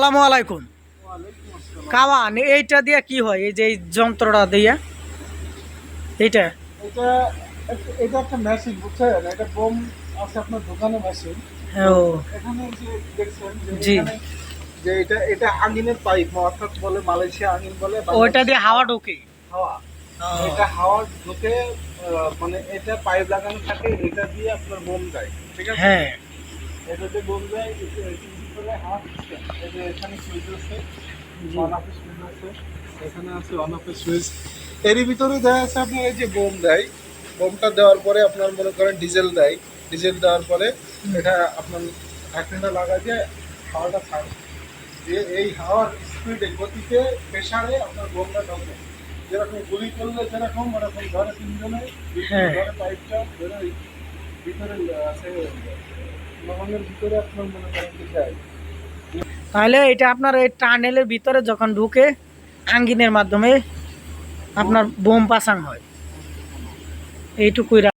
আসসালামু আলাইকুম। কাওয়ান এইটা দিয়ে কি হয়? এই যে এই যন্ত্রটা দিয়ে? এইটা? এটা এটা একটা মেশিন বুঝছেন? এটা বোম আছে আপনার দোকানে মেশিন ও। এখানে যে দেখছেন জি। যে এটা এটা আঙিনের পাইপ অর্থাৎ বলে মালয়েশিয়া আঙিন বলে ওইটা দিয়ে হাওয়া ঢোকে। হাওয়া। এটা হাওয়া ঢুকে মানে এটা পাইপ লাগানো থাকে এটা দিয়ে আপনার বোম ঠিক আছে? হ্যাঁ। এটা দিয়ে বোম দেয় এটা- যে এখানে সুইচ আছে অন অফ সুইচ আছে এখানে আছে অন অফ সুইচ এরই ভিতরে দেওয়া আছে আপনার এই যে বোম দেয় বোমটা দেওয়ার পরে আপনার মনে করেন ডিজেল দেয়। ডিজেল দেওয়ার পরে এটা আপনার ঢাকনাটা লাগা দিয়ে হাওয়াটা ছাড়ে। দিয়ে এই হাওয়ার স্পিডে গতিতে প্রেশারে আপনার বোমটা ঢোকে। যেরকম গুলি করলে যেরকম ওরকম ধরে তিনজনে হ্যাঁ। ধরে পাইপটা ধরে ভিতরে আছে তাহলে এটা আপনার এই টানেলের ভিতরে যখন ঢুকে আঙ্গিনের মাধ্যমে আপনার বোম পাসাং হয়। এইটুকুই